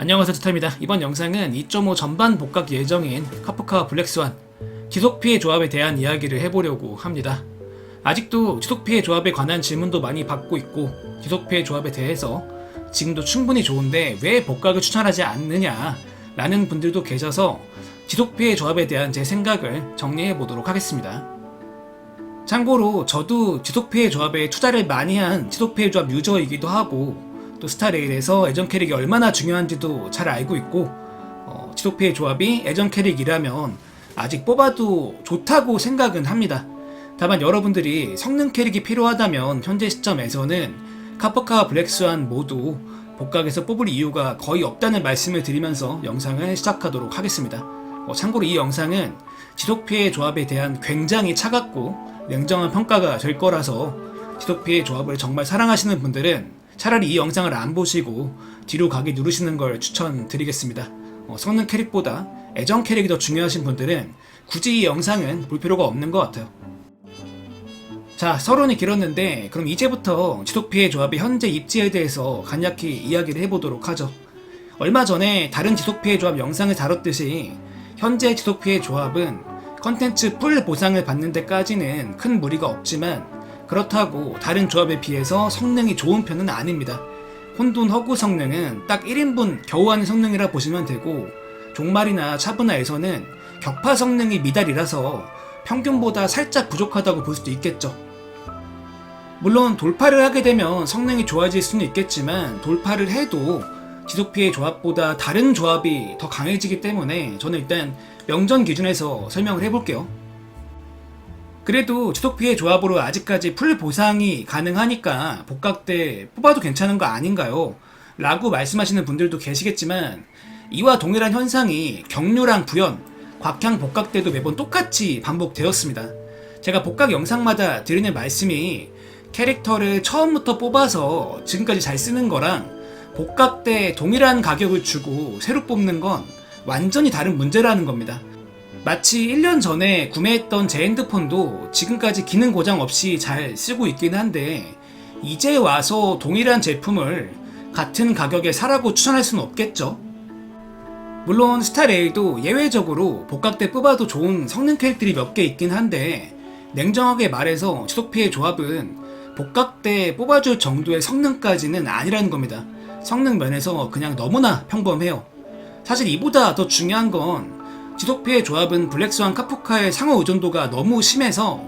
안녕하세요 투타입니다. 이번 영상은 2.5 전반 복각 예정인 카프카 블랙스완 지속 피해 조합에 대한 이야기를 해보려고 합니다. 아직도 지속 피해 조합에 관한 질문도 많이 받고 있고 지속 피해 조합에 대해서 지금도 충분히 좋은데 왜 복각을 추천하지 않느냐 라는 분들도 계셔서 지속 피해 조합에 대한 제 생각을 정리해 보도록 하겠습니다. 참고로 저도 지속 피해 조합에 투자를 많이 한 지속 피해 조합 유저이기도 하고 또 스타레일에서 애전 캐릭이 얼마나 중요한지도 잘 알고 있고 어, 지속 피해 조합이 애전 캐릭이라면 아직 뽑아도 좋다고 생각은 합니다. 다만 여러분들이 성능 캐릭이 필요하다면 현재 시점에서는 카퍼카 블랙스완 모두 복각에서 뽑을 이유가 거의 없다는 말씀을 드리면서 영상을 시작하도록 하겠습니다. 어, 참고로 이 영상은 지속 피해 조합에 대한 굉장히 차갑고 냉정한 평가가 될 거라서 지속 피해 조합을 정말 사랑하시는 분들은 차라리 이 영상을 안 보시고 뒤로 가기 누르시는 걸 추천드리겠습니다. 어, 성능 캐릭보다 애정 캐릭이 더 중요하신 분들은 굳이 이 영상은 볼 필요가 없는 것 같아요. 자, 서론이 길었는데 그럼 이제부터 지속 피해 조합의 현재 입지에 대해서 간략히 이야기를 해보도록 하죠. 얼마 전에 다른 지속 피해 조합 영상을 다뤘듯이 현재 지속 피해 조합은 컨텐츠 풀 보상을 받는 데까지는 큰 무리가 없지만 그렇다고 다른 조합에 비해서 성능이 좋은 편은 아닙니다. 혼돈 허구 성능은 딱 1인분 겨우 하는 성능이라 보시면 되고 종말이나 차분화에서는 격파 성능이 미달이라서 평균보다 살짝 부족하다고 볼 수도 있겠죠. 물론 돌파를 하게 되면 성능이 좋아질 수는 있겠지만 돌파를 해도 지속피해 조합보다 다른 조합이 더 강해지기 때문에 저는 일단 명전 기준에서 설명을 해볼게요. 그래도 지속피해 조합으로 아직까지 풀 보상이 가능하니까 복각 때 뽑아도 괜찮은 거 아닌가요? 라고 말씀하시는 분들도 계시겠지만 이와 동일한 현상이 경류랑 부연, 곽향 복각 때도 매번 똑같이 반복되었습니다. 제가 복각 영상마다 드리는 말씀이 캐릭터를 처음부터 뽑아서 지금까지 잘 쓰는 거랑 복각 때 동일한 가격을 주고 새로 뽑는 건 완전히 다른 문제라는 겁니다. 마치 1년 전에 구매했던 제 핸드폰도 지금까지 기능 고장 없이 잘 쓰고 있긴 한데 이제 와서 동일한 제품을 같은 가격에 사라고 추천할 수는 없겠죠. 물론 스타레일도 예외적으로 복각 때 뽑아도 좋은 성능 캐릭들이 몇 개 있긴 한데 냉정하게 말해서 지속피해 조합은 복각 때 뽑아줄 정도의 성능까지는 아니라는 겁니다. 성능 면에서 그냥 너무나 평범해요. 사실 이보다 더 중요한 건 지속피해 조합은 블랙스완 카푸카의 상호 의존도가 너무 심해서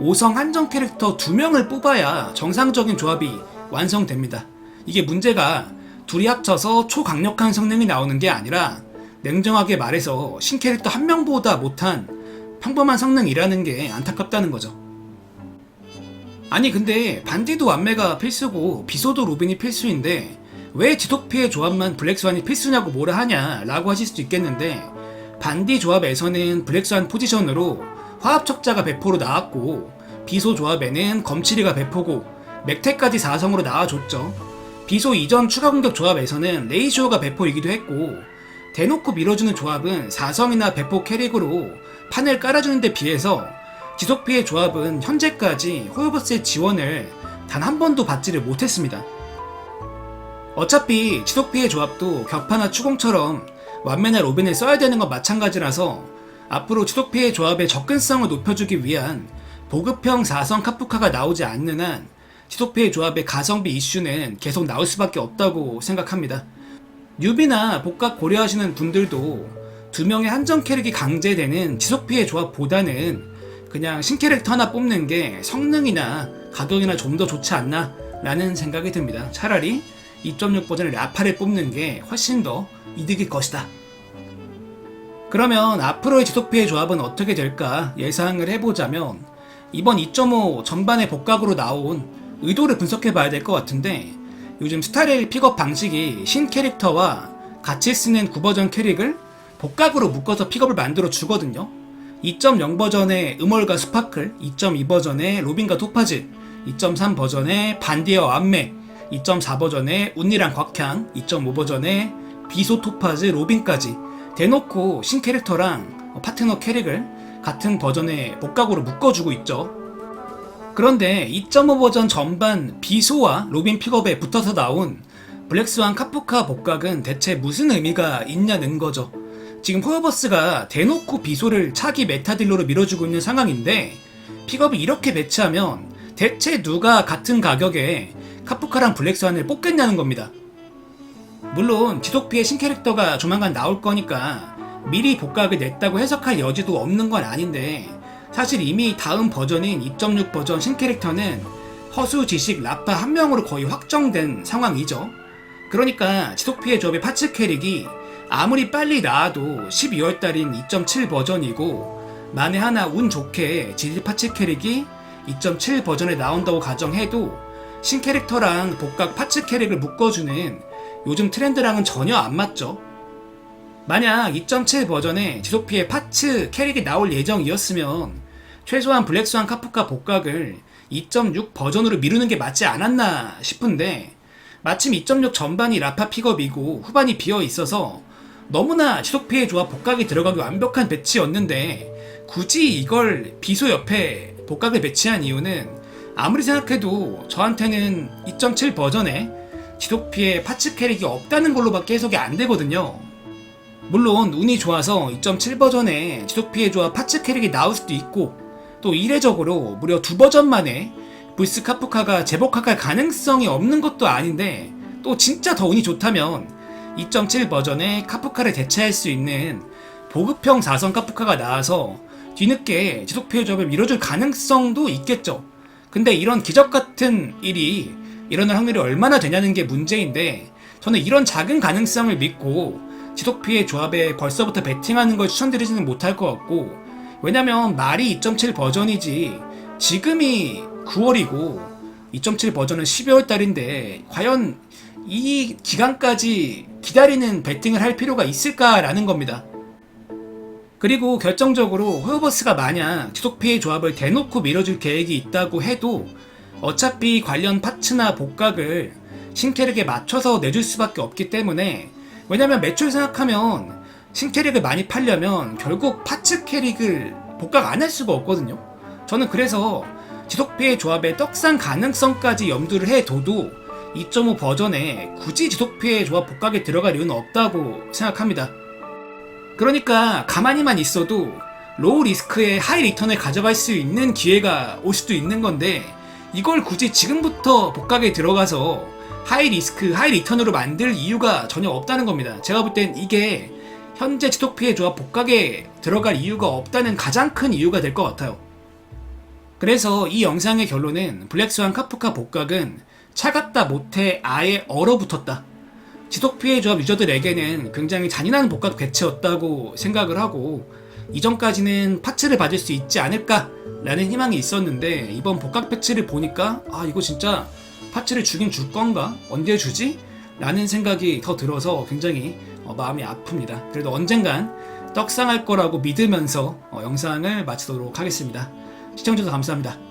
5성 한정 캐릭터 2명을 뽑아야 정상적인 조합이 완성됩니다. 이게 문제가 둘이 합쳐서 초강력한 성능이 나오는 게 아니라 냉정하게 말해서 신캐릭터 한 명보다 못한 평범한 성능이라는 게 안타깝다는 거죠. 아니 근데 반디도 완매가 필수고 비소도 로빈이 필수인데 왜 지속피해 조합만 블랙스완이 필수냐고 뭐라 하냐 라고 하실 수도 있겠는데 반디 조합에서는 블랙스완 포지션으로 화합 척자가 배포로 나왔고 비소 조합에는 검치리가 배포고 맥테까지 4성으로 나와줬죠 비소 이전 추가 공격 조합에서는 레이쇼가 배포이기도 했고 대놓고 밀어주는 조합은 4성이나 배포 캐릭으로 판을 깔아주는 데 비해서 지속피해 조합은 현재까지 호요버스의 지원을 단 한 번도 받지를 못했습니다. 어차피 지속피해 조합도 격파나 추공처럼 완매나 로빈을 써야 되는 건 마찬가지라서 앞으로 지속피해 조합의 접근성을 높여주기 위한 보급형 4성 카프카가 나오지 않는 한 지속피해 조합의 가성비 이슈는 계속 나올 수밖에 없다고 생각합니다. 뉴비나 복각 고려하시는 분들도 두 명의 한정 캐릭이 강제되는 지속피해 조합보다는 그냥 신캐릭터 하나 뽑는 게 성능이나 가격이나 좀 더 좋지 않나 라는 생각이 듭니다. 차라리 2.6 버전의 라파를 뽑는 게 훨씬 더 이득일 것이다. 그러면 앞으로의 지속피해 조합은 어떻게 될까 예상을 해보자면 이번 2.5 전반의 복각으로 나온 의도를 분석해 봐야 될 것 같은데 요즘 스타레일 픽업 방식이 신 캐릭터와 같이 쓰는 9버전 캐릭을 복각으로 묶어서 픽업을 만들어 주거든요. 2.0 버전의 음월과 스파클, 2.2 버전의 로빈과 토파즈, 2.3 버전의 반디와 완매, 2.4 버전의 운니랑 곽향, 2.5 버전의 비소 토파즈, 로빈까지 대놓고 신 캐릭터랑 파트너 캐릭을 같은 버전의 복각으로 묶어주고 있죠. 그런데 2.5 버전 전반 비소와 로빈 픽업에 붙어서 나온 블랙스완 카프카 복각은 대체 무슨 의미가 있냐는 거죠. 지금 호여버스가 대놓고 비소를 차기 메타딜러로 밀어주고 있는 상황인데 픽업을 이렇게 배치하면 대체 누가 같은 가격에 카프카랑 블랙스완을 뽑겠냐는 겁니다. 물론 지속피의 신캐릭터가 조만간 나올 거니까 미리 복각을 냈다고 해석할 여지도 없는 건 아닌데 사실 이미 다음 버전인 2.6 버전 신캐릭터는 허수 지식 라파 한 명으로 거의 확정된 상황이죠. 그러니까 지속피해 조합의 파츠 캐릭이 아무리 빨리 나와도 12월 달인 2.7 버전이고 만에 하나 운 좋게 지지 파츠 캐릭이 2.7 버전에 나온다고 가정해도 신캐릭터랑 복각 파츠 캐릭을 묶어주는 요즘 트렌드랑은 전혀 안 맞죠. 만약 2.7 버전에 지속피해 파츠 캐릭이 나올 예정이었으면 최소한 블랙스완 카프카 복각을 2.6 버전으로 미루는 게 맞지 않았나 싶은데 마침 2.6 전반이 라파 픽업이고 후반이 비어 있어서 너무나 지속피해 조합 복각이 들어가기 완벽한 배치였는데 굳이 이걸 비소 옆에 복각을 배치한 이유는 아무리 생각해도 저한테는 2.7 버전에 지속피해 파츠 캐릭이 없다는 걸로밖에 해석이 안 되거든요. 물론 운이 좋아서 2.7 버전에 지속피해 조합 파츠 캐릭이 나올 수도 있고 또 이례적으로 무려 두 버전 만에 불스 카프카가 제복할 가능성이 없는 것도 아닌데 또 진짜 더 운이 좋다면 2.7 버전에 카프카를 대체할 수 있는 보급형 4선 카프카가 나와서 뒤늦게 지속피해 조합을 밀어줄 가능성도 있겠죠. 근데 이런 기적 같은 일이 일어날 확률이 얼마나 되냐는 게 문제인데 저는 이런 작은 가능성을 믿고 지속피해 조합에 벌써부터 베팅하는 걸 추천드리지는 못할 것 같고 왜냐면 말이 2.7 버전이지 지금이 9월이고 2.7 버전은 12월 달인데 과연 이 기간까지 기다리는 베팅을 할 필요가 있을까라는 겁니다. 그리고 결정적으로 호요버스가 만약 지속피해 조합을 대놓고 밀어줄 계획이 있다고 해도 어차피 관련 파츠나 복각을 신캐릭에 맞춰서 내줄 수밖에 없기 때문에 왜냐면 매출 생각하면 신캐릭을 많이 팔려면 결국 파츠 캐릭을 복각 안 할 수가 없거든요. 저는 그래서 지속피해 조합의 떡상 가능성까지 염두를 해둬도 2.5 버전에 굳이 지속피해 조합 복각에 들어갈 이유는 없다고 생각합니다. 그러니까 가만히만 있어도 로우 리스크의 하이 리턴을 가져갈 수 있는 기회가 올 수도 있는 건데 이걸 굳이 지금부터 복각에 들어가서 하이 리스크, 하이 리턴으로 만들 이유가 전혀 없다는 겁니다. 제가 볼 땐 이게 현재 지속 피해 조합 복각에 들어갈 이유가 없다는 가장 큰 이유가 될 것 같아요. 그래서 이 영상의 결론은 블랙스완 카프카 복각은 차갑다 못해 아예 얼어붙었다. 지속 피해 조합 유저들에게는 굉장히 잔인한 복각 배치였다고 생각을 하고 이전까지는 파츠를 받을 수 있지 않을까라는 희망이 있었는데 이번 복각 패치를 보니까 아 이거 진짜 파츠를 주긴 줄 건가? 언제 주지? 라는 생각이 더 들어서 굉장히 어, 마음이 아픕니다. 그래도 언젠간 떡상할 거라고 믿으면서 어, 영상을 마치도록 하겠습니다. 시청해주셔서 감사합니다.